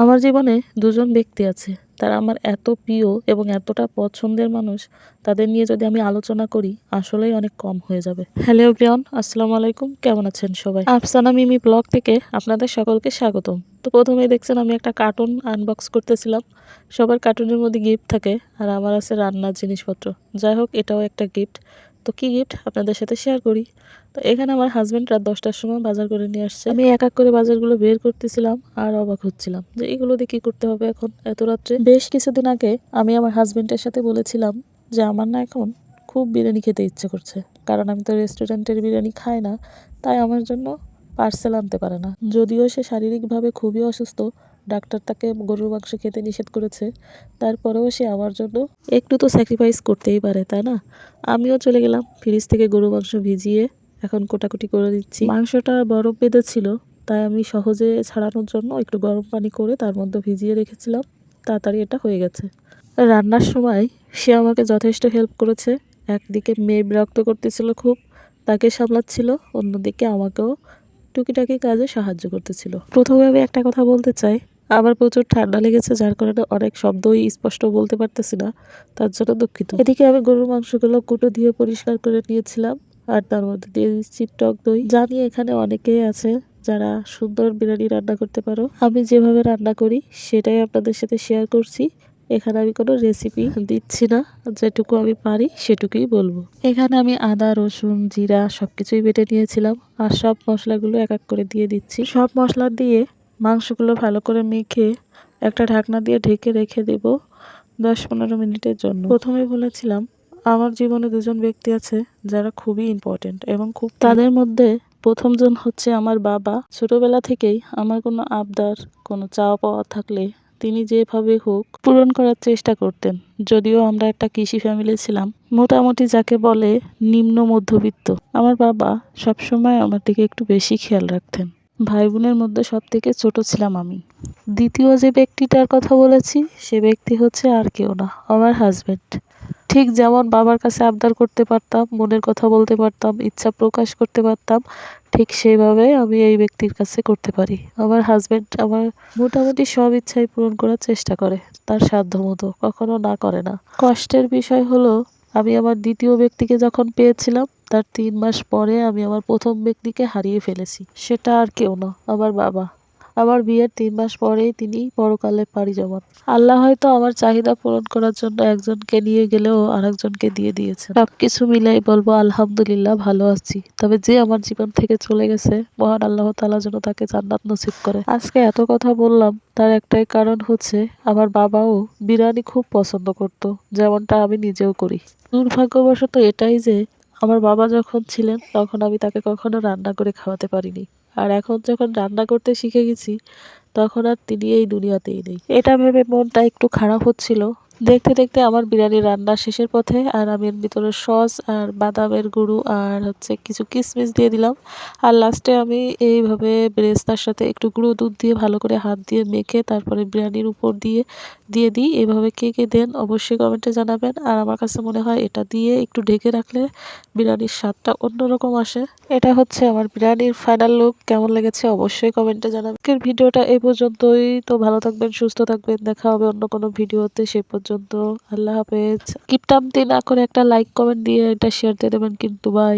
আমার জীবনে দুজন ব্যক্তি আছে। তারা আমার এত প্রিয় এবং এতটা পছন্দের মানুষ, তাদের নিয়ে যদি আমি আলোচনা করি, আসলেই অনেক কম হয়ে যাবে। হ্যালো ব্রিয়ন আসসালামু আলাইকুম। কেমন আছেন সবাই? আফসানা মিমি ব্লগ থেকে আপনাদের সকলকে স্বাগতম। তো প্রথমেই দেখছেন আমি একটা কার্টুন আনবক্স করতেছিলাম। সবার কার্টুনের মধ্যে গিফট থাকে আর আমার আছে রান্নার জিনিসপত্র। যাই হোক, এটাও একটা গিফট তো কি গিফট আপনাদের সাথে শেয়ার করি? তো এখানে আমার হাজব্যান্ড রাত দশটার সময় বাজার করে নিয়ে আসছে। আমি এক এক করে বাজারগুলো বের করতেছিলাম আর অবাক হচ্ছিলাম যে এগুলো দিয়ে কী করতে হবে এখন এত রাত্রে? বেশ কিছুদিন আগে আমি আমার হাজব্যান্ডের সাথে বলেছিলাম যে আমার না এখন খুব বিরিয়ানি খেতে ইচ্ছে করছে। কারণ আমি তো রেস্টুরেন্টের বিরিয়ানি খাই না, তাই আমার জন্য পার্সেল আনতে পারে না। যদিও সে শারীরিকভাবে খুবই অসুস্থ ডাক্তার তাকে গরুর মাংস খেতে নিষেধ করেছে। তারপরেও সে আমার জন্য একটু তো স্যাক্রিফাইস করতেই পারে, তাই না? আমিও চলে গেলাম, ফ্রিজ থেকে গরু মাংস ভিজিয়ে এখন কোটাকুটি করে দিচ্ছি মাংসটা বরফ বেঁধেছিল, তাই আমি সহজে ছাড়ানোর জন্য একটু গরম পানি করে তার মধ্যে ভিজিয়ে রেখেছিলাম। তাড়াতাড়ি এটা হয়ে গেছে। রান্নার সময় সে আমাকে যথেষ্ট হেল্প করেছে। একদিকে মেয়ে বিরক্ত করতেছিল খুব, তাকে সামলাচ্ছিল, অন্যদিকে আমাকেও টুকিটাকি কাজে সাহায্য করতেছিল। প্রথমে আমি একটা কথা বলতে চাই আমার প্রচুর ঠান্ডা লেগেছে, যার কারণে অনেক শব্দই স্পষ্ট বলতে পারতেছি না, তার জন্য দুঃখিত। এদিকে আমি গরুর মাংসগুলো কুটো দিয়ে পরিষ্কার করে নিয়েছিলাম, আর তার মধ্যে দিয়ে দিচ্ছি টক দই। জানি এখানে অনেকেই আছে যারা সুন্দর বিরিয়ানি রান্না করতে পারো। আমি যেভাবে রান্না করি, সেটাই আপনাদের সাথে শেয়ার করছি। এখানে আমি কোনো রেসিপি দিচ্ছি না, যেটুকু আমি পারি সেটুকুই বলব। এখানে আমি আদা, রসুন, জিরা সবকিছুই বেটে নিয়েছিলাম, আর সব মশলাগুলো এক এক করে দিয়ে দিচ্ছি। সব মশলা দিয়ে মাংসগুলো ভালো করে মেখে একটা ঢাকনা দিয়ে ঢেকে রেখে দেব দশ পনেরো মিনিটের জন্য। প্রথমে বলেছিলাম, আমার জীবনে দুজন ব্যক্তি আছে যারা খুবই ইম্পর্টেন্ট এবং খুব তাদের মধ্যে প্রথমজন হচ্ছে আমার বাবা। ছোটবেলা থেকেই আমার কোনো আবদার, কোনো চাওয়া পাওয়া থাকলে তিনি যেভাবে হোক পূরণ করার চেষ্টা করতেন। যদিও আমরা একটা কৃষি ফ্যামিলি ছিলাম, মোটামুটি যাকে বলে নিম্ন মধ্যবিত্ত। আমার বাবা সবসময় আমার দিকে একটু বেশি খেয়াল রাখতেন। ভাই বোনের মধ্যে সব থেকে ছোট ছিলাম আমি। দ্বিতীয় যে ব্যক্তিটার কথা বলেছি, সে ব্যক্তি হচ্ছে আর কেউ না, আমার হাজবেন্ড ঠিক যেমন বাবার কাছে আবদার করতে পারতাম, মনের কথা বলতে পারতাম, ইচ্ছা প্রকাশ করতে পারতাম, ঠিক সেইভাবে আমি এই ব্যক্তির কাছে করতে পারি। আমার হাজবেন্ড আমার মোটামুটি সব ইচ্ছাই পূরণ করার চেষ্টা করে, তার সাধ্য মতো, কখনো না করে না। কষ্টের বিষয় হলো, আমি আমার দ্বিতীয় ব্যক্তিকে যখন পেয়েছিলাম তার তিন মাস পরে আমি আমার প্রথম ব্যক্তিকে হারিয়ে ফেলেছি। সেটা আর কেউ না, আমার বাবা। আমার বিয়ের তিন মাস পরেই তিনি পরকালে পাড়ি জমান। আল্লাহ হয়তো আমার চাহিদা পূরণ করার জন্য একজনকে নিয়ে গেলেও আরেকজনকে দিয়ে দিয়েছে সবকিছু মিলাই বলব আলহামদুলিল্লাহ ভালো আছি। তবে যে আমার জীবন থেকে চলে গেছে, মহান আল্লাহ তালা যেন তাকে জান্নাত নসিব করে। আজকে এত কথা বললাম, তার একটাই কারণ হচ্ছে আমার বাবাও বিরিয়ানি খুব পছন্দ করত, যেমনটা আমি নিজেও করি। দুর্ভাগ্যবশত এটাই যে আমার বাবা যখন ছিলেন, তখন আমি তাকে কখনো রান্না করে খাওয়াতে পারিনি। আর এখন যখন রান্না করতে শিখে গেছি, তখন আর তিনি এই দুনিয়াতেই নেই। এটা ভেবে মনটা একটু খারাপ হচ্ছিল। দেখতে দেখতে আমার বিরিয়ানি রান্না শেষের পথে আর আমি এর ভিতরে সস আর বাদামের গুঁড়ো আর হচ্ছে কিছু কিশমিশ দিয়ে দিলাম। আর লাস্টে আমি এইভাবে ব্রেস্তার সাথে একটু গুঁড়ো দুধ দিয়ে ভালো করে হাত দিয়ে মেখে তারপরে বিরিয়ানির উপর দিয়ে দিয়ে দিই। এভাবে কে কে দেন অবশ্যই কমেন্টে জানাবেন। আর আমার কাছে মনে হয় এটা দিয়ে একটু ঢেকে রাখলে বিরিয়ানির স্বাদটা অন্যরকম আসে। এটা হচ্ছে আমার বিরিয়ানির ফাইনাল লুক কেমন লেগেছে অবশ্যই কমেন্টে জানাবেন। আজকের ভিডিওটা এই পর্যন্তই। তো ভালো থাকবেন, সুস্থ থাকবেন। দেখা হবে অন্য কোনো ভিডিওতে। সেই পর্যন্ত আল্লাহ হাফেজ। কিপটামতি না করে একটা লাইক কমেন্ট দিয়ে এটা শেয়ার দিয়ে দেবেন কিন্তু বাই